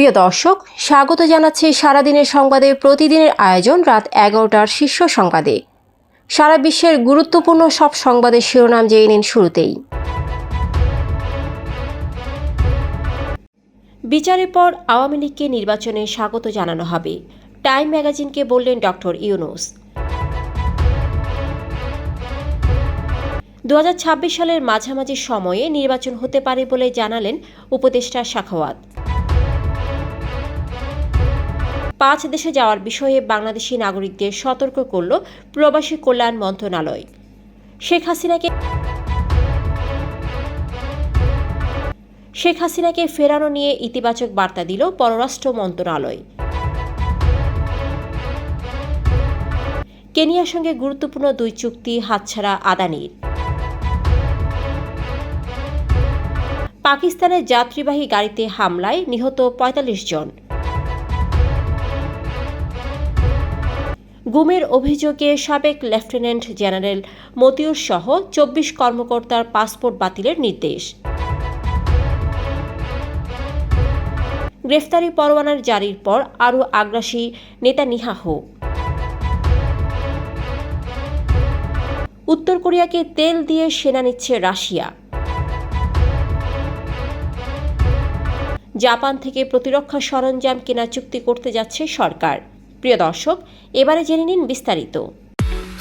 প্রিয় দর্শক, স্বাগত জানাচ্ছি সারাদিনের সংবাদে। প্রতিদিনের আয়োজন রাত এগারোটার শীর্ষ সংবাদে। সারা বিশ্বের গুরুত্বপূর্ণ সব সংবাদের শিরোনাম জেনে নিন শুরুতেই। বিচারের পর আওয়ামী লীগকে নির্বাচনে স্বাগত জানানো হবে। টাইম ম্যাগাজিনকে বললেন ডক্টর ইউনুস। দু হাজার ছাব্বিশ সালের মাঝামাঝি সময়ে নির্বাচন হতে পারে বলে জানালেন উপদেষ্টা শাখাওয়াত। পাঁচ দেশে যাওয়ার বিষয়ে বাংলাদেশি নাগরিকদের সতর্ক করল প্রবাসী কল্যাণ মন্ত্রণালয়। শেখ হাসিনাকে শেখ হাসিনাকে ফেরানো নিয়ে ইতিবাচক বার্তা দিল পররাষ্ট্র মন্ত্রণালয়। কেনিয়ার সঙ্গে গুরুত্বপূর্ণ দুই চুক্তি হাতছাড়া আদানির। পাকিস্তানের যাত্রীবাহী গাড়িতে হামলায় নিহত ৪৫ জন। গুমের অভিযোগে সাবেক লেফটেন্যান্ট জেনারেল মতিউর সহ চব্বিশ কর্মকর্তার পাসপোর্ট বাতিলের নির্দেশ। গ্রেফতারি পরোয়ানার জারির পর আরও আগ্রাসী নেতানিয়াহ উত্তর কোরিয়াকে তেল দিয়ে সেনা নিচ্ছে রাশিয়া। জাপান থেকে প্রতিরক্ষা সরঞ্জাম কেনা চুক্তি করতে যাচ্ছে সরকার। প্রিয় দর্শক এবারে জেনে নিন বিস্তারিত।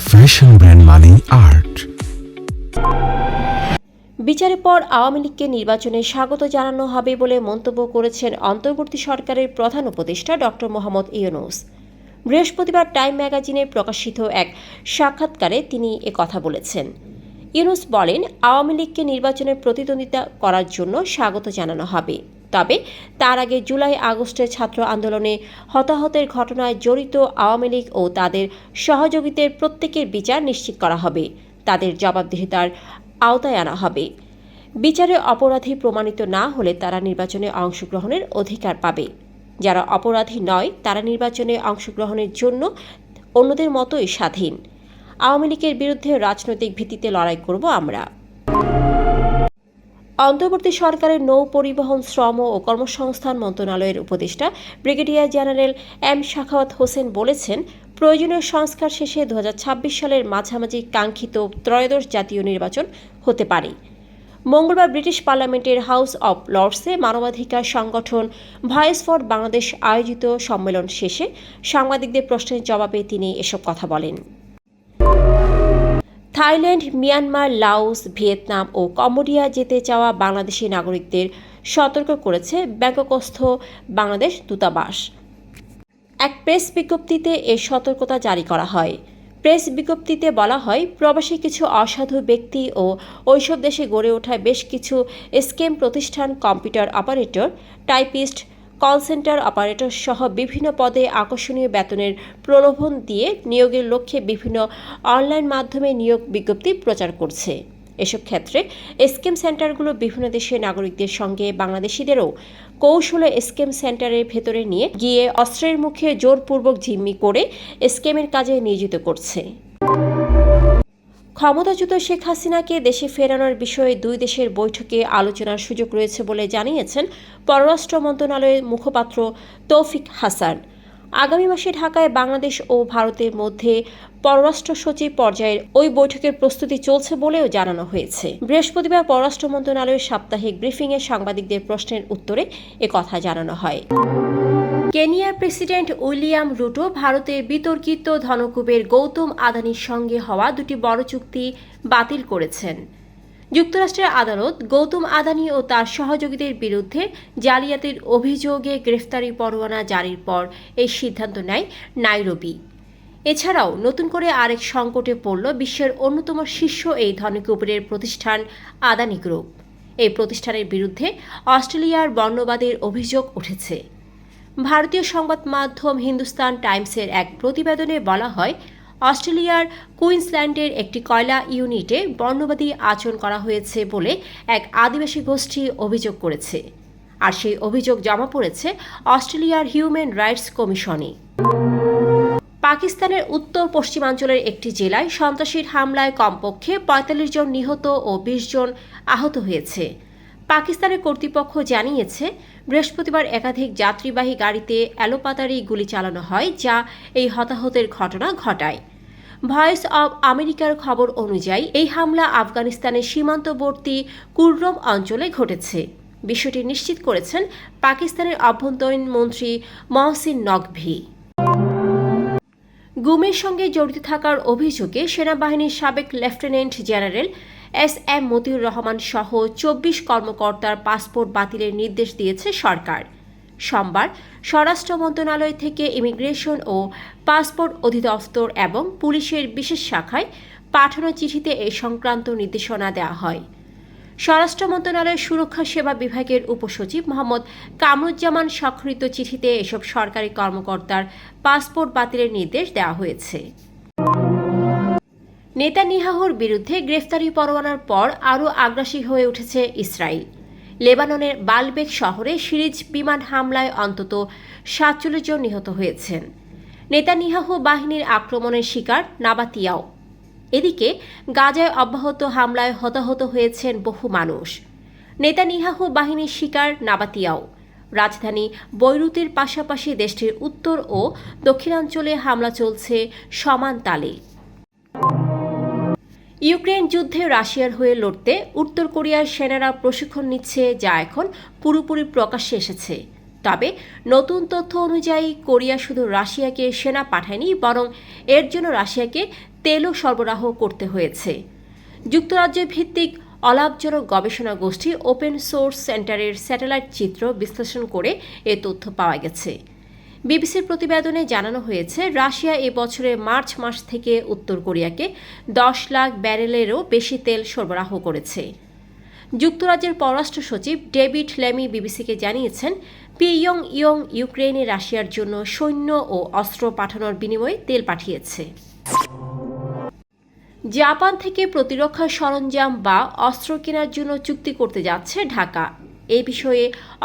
ফ্যাশন ব্র্যান্ড মানে আর্ট বিচারের পর আওয়ামী লীগকে নির্বাচনে স্বাগত জানানো হবে বলে মন্তব্য করেছেন অন্তর্বর্তী সরকারের প্রধান উপদেষ্টা ডক্টর মোহাম্মদ ইউনুস। বৃহস্পতিবার টাইম ম্যাগাজিনে প্রকাশিত এক সাক্ষাৎকারে তিনি কথা বলেছেন। ইউনুস বলেন আওয়ামী লীগকে নির্বাচনে প্রতিদ্বন্দ্বিতা করার জন্য স্বাগত জানানো হবে। তবে তার আগে জুলাই আগস্টের ছাত্র আন্দোলনে হতাহতের ঘটনায় জড়িত আওয়ামী লীগ ও তাদের সহযোগীদের প্রত্যেকের বিচার নিশ্চিত করা হবে। তাদের জবাবদিহিতার আওতায় আনা হবে। বিচারে অপরাধী প্রমাণিত না হলে তারা নির্বাচনে অংশগ্রহণের অধিকার পাবে। যারা অপরাধী নয়, তারা নির্বাচনে অংশগ্রহণের জন্য অন্যদের মতোই স্বাধীন। আওয়ামী লীগের বিরুদ্ধে রাজনৈতিক ভিত্তিতে লড়াই করব আমরা। অন্তর্বর্তী সরকারের নৌ পরিবহন, শ্রম ও কর্মসংস্থান মন্ত্রণালয়ের উপদেষ্টা brigadier general M Shakhawat Hossain বলেছেন, প্রয়োজনীয় সংস্কার শেষে দু হাজার ছাব্বিশ সালের মাঝামাঝি কাঙ্ক্ষিত ত্রয়োদশ জাতীয় নির্বাচন হতে পারে। মঙ্গলবার ব্রিটিশ পার্লামেন্টের হাউস অব লর্ডসে মানবাধিকার সংগঠন ভয়েস ফর বাংলাদেশ আয়োজিত সম্মেলন শেষে সাংবাদিকদের প্রশ্নের জবাবে তিনি এসব কথা বলেন। থাইল্যান্ড, মিয়ানমার, লাওস, ভিয়েতনাম ও কম্বোডিয়া যেতে চাওয়া বাংলাদেশি নাগরিকদের সতর্ক করেছে ব্যাংককস্থ বাংলাদেশ দূতাবাস। এক প্রেস বিজ্ঞপ্তিতে এ সতর্কতা জারি করা হয়। প্রেস বিজ্ঞপ্তিতে বলা হয়, প্রবাসী কিছু অসাধু ব্যক্তি ও ওইসব দেশে গড়ে ওঠা বেশ কিছু স্কেম প্রতিষ্ঠান, computer operator, typist call centre operator সহ বিভিন্ন পদে আকর্ষণীয় বেতনের প্রলোভন দিয়ে নিয়োগের লক্ষ্যে বিভিন্ন অনলাইন মাধ্যমে নিয়োগ বিজ্ঞপ্তি প্রচার করছে। এসব ক্ষেত্রে স্কেম সেন্টারগুলো বিভিন্ন দেশের নাগরিকদের সঙ্গে বাংলাদেশিদেরও কৌশলে স্কেম সেন্টারের ভেতরে নিয়ে গিয়ে অস্ত্রের মুখে জোরপূর্বক জিম্মি করে স্কেমের কাজে নিয়োজিত করছে। ক্ষমতাচ্যুত শেখ হাসিনাকে দেশে ফেরানোর বিষয়ে দুই দেশের বৈঠকে আলোচনার সুযোগ রয়েছে বলে জানিয়েছেন পররাষ্ট্র মন্ত্রণালয়ের মুখপাত্র তৌফিক হাসান। আগামী মাসে ঢাকায় বাংলাদেশ ও ভারতের মধ্যে পররাষ্ট্র সচিব পর্যায়ের ওই বৈঠকের প্রস্তুতি চলছে বলেও জানানো হয়েছে। বৃহস্পতিবার পররাষ্ট্র মন্ত্রণালয়ের সাপ্তাহিক ব্রিফিংয়ে সাংবাদিকদের প্রশ্নের উত্তরে কথা জানানো হয়। কেনিয়ার প্রেসিডেন্ট উইলিয়াম রুটো ভারতের বিতর্কিত ধনকুবের গৌতম আদানির সঙ্গে হওয়া দুটি বড় চুক্তি বাতিল করেছেন। যুক্তরাষ্ট্রের আদালত গৌতম আদানি ও তার সহযোগীদের বিরুদ্ধে জালিয়াতির অভিযোগে গ্রেফতারি পরোয়ানা জারির পর এই সিদ্ধান্ত নেয় নাইরোবি। এছাড়াও নতুন করে আরেক সংকটে পড়ল বিশ্বের অন্যতম শীর্ষ এই ধনকুবেরের প্রতিষ্ঠান আদানি গ্রুপ। এই প্রতিষ্ঠানের বিরুদ্ধে অস্ট্রেলিয়ার বর্ণবাদের অভিযোগ উঠেছে। ভারতীয় সংবাদ মাধ্যম হিন্দুস্তান টাইমসের এক প্রতিবেদনে বলা হয়, অস্ট্রেলিয়ার কুইন্সল্যান্ডের একটি কয়লা ইউনিটে বর্ণবাদী আচরণ করা হয়েছে বলে এক আদিবাসী গোষ্ঠী অভিযোগ করেছে। আর সেই অভিযোগ জমা পড়েছে অস্ট্রেলিয়ার হিউম্যান রাইটস কমিশনে পাকিস্তানের উত্তর পশ্চিমাঞ্চলের একটি জেলায় সন্ত্রাসীর হামলায় কমপক্ষে পঁয়তাল্লিশ জন নিহত ও বিশ জন আহত হয়েছে। পাকিস্তানের কর্তৃপক্ষ জানিয়েছে, বৃহস্পতিবার একাধিক যাত্রীবাহী গাড়িতে অ্যালোপাতারি গুলি চালানো হয়, যা এই হতাহতের ঘটনা ঘটায়। ভয়েস অব আমেরিকার খবর অনুযায়ী, এই হামলা আফগানিস্তানের সীমান্তবর্তী কুররম অঞ্চলে ঘটেছে। বিষয়টি নিশ্চিত করেছেন পাকিস্তানের অভ্যন্তরীণ মন্ত্রী মহসিন নকভি। গুমের সঙ্গে জড়িত থাকার অভিযোগে সেনাবাহিনীর সাবেক lieutenant general S M Motiur Rahman সহ চব্বিশ কর্মকর্তার পাসপোর্ট বাতিলের নির্দেশ দিয়েছে সরকার। সোমবার স্বরাষ্ট্র মন্ত্রণালয় থেকে ইমিগ্রেশন ও পাসপোর্ট অধিদপ্তর এবং পুলিশের বিশেষ শাখায় পাঠানো চিঠিতে এ সংক্রান্ত নির্দেশনা দেওয়া হয়। স্বরাষ্ট্র মন্ত্রণালয়ের সুরক্ষা সেবা বিভাগের উপসচিব মোহাম্মদ কামরুজ্জামান স্বাক্ষরিত চিঠিতে এসব সরকারি কর্মকর্তার পাসপোর্ট বাতিলের নির্দেশ দেওয়া হয়েছে। নেতানিয়াহুর বিরুদ্ধে গ্রেফতারি পরোয়ানার পর আরও আগ্রাসী হয়ে উঠেছে ইসরায়েল লেবাননের বালবেক শহরে সিরিজ বিমান হামলায় অন্তত সাতচল্লিশ জন নিহত হয়েছেন। নেতানিয়াহু বাহিনীর আক্রমণের শিকার নাবাতিয়াও। এদিকে গাজায় অব্যাহত হামলায় হতাহত হয়েছেন বহু মানুষ। নেতানিয়াহু বাহিনীর শিকার নাবাতিয়াও। রাজধানী বৈরুতের পাশাপাশি দেশটির উত্তর ও দক্ষিণাঞ্চলে হামলা চলছে সমান তালে। ইউক্রেন যুদ্ধে রাশিয়ার হয়ে লড়তে উত্তর কোরিয়ার সেনারা প্রশিক্ষণ নিচ্ছে যা এখন পুরোপুরি প্রকাশ্যে এসেছে। তবে নতুন তথ্য অনুযায়ী কোরিয়া শুধু রাশিয়াকে সেনা পাঠায়নি, বরং এর জন্য রাশিয়াকে তেলও সরবরাহ করতে হয়েছে। যুক্তরাজ্য ভিত্তিক অলাভজনক গবেষণা গোষ্ঠী ওপেন সোর্স সেন্টারের স্যাটেলাইট চিত্র বিশ্লেষণ করে এ তথ্য পাওয়া গেছে। বিবিসির প্রতিবেদনে জানানো হয়েছে, রাশিয়া এ বছরের মার্চ মাস থেকে উত্তর কোরিয়াকে দশ লাখ ব্যারেলেরও বেশি তেল সরবরাহ করেছে। যুক্তরাজ্যের পররাষ্ট্র সচিব ডেভিড লেমি বিবিসিকে জানিয়েছেন, পিয়ং ইয়ং ইউক্রেনে রাশিয়ার জন্য সৈন্য ও অস্ত্র পাঠানোর বিনিময়ে তেল পাঠিয়েছে। জাপান থেকে প্রতিরক্ষা সরঞ্জাম বা অস্ত্র কেনার জন্য চুক্তি করতে যাচ্ছে ঢাকা। এ বিষয়ে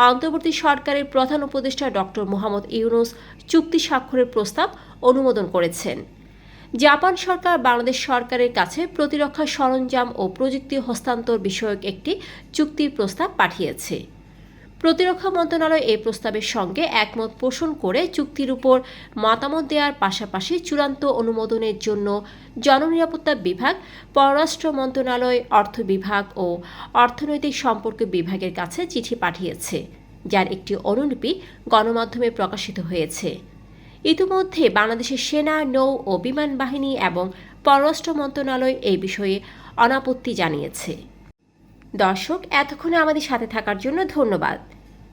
অন্তর্বর্তী সরকারের প্রধান উপদেষ্টা ডক্টর মোহাম্মদ ইউনুস চুক্তি স্বাক্ষরের প্রস্তাব অনুমোদন করেছেন। জাপান সরকার বাংলাদেশ সরকারের কাছে প্রতিরক্ষা সরঞ্জাম ও প্রযুক্তি হস্তান্তর বিষয়ক একটি চুক্তির প্রস্তাব পাঠিয়েছে। প্রতিরক্ষা মন্ত্রণালয় এই প্রস্তাবের সঙ্গে একমত পোষণ করে চুক্তির উপর মতামত দেওয়ার পাশাপাশি চূড়ান্ত অনুমোদনের জন্য জননিরাপত্তা বিভাগ, পররাষ্ট্র মন্ত্রণালয়, অর্থ বিভাগ ও অর্থনৈতিক সম্পর্ক বিভাগের কাছে চিঠি পাঠিয়েছে, যার একটি অনুলিপি গণমাধ্যমে প্রকাশিত হয়েছে। ইতিমধ্যে বাংলাদেশের সেনা, নৌ ও বিমান বাহিনী এবং পররাষ্ট্র মন্ত্রণালয় এই বিষয়ে অনাপত্তি জানিয়েছে। দর্শক, এতক্ষণে আমাদের সাথে থাকার জন্য ধন্যবাদ।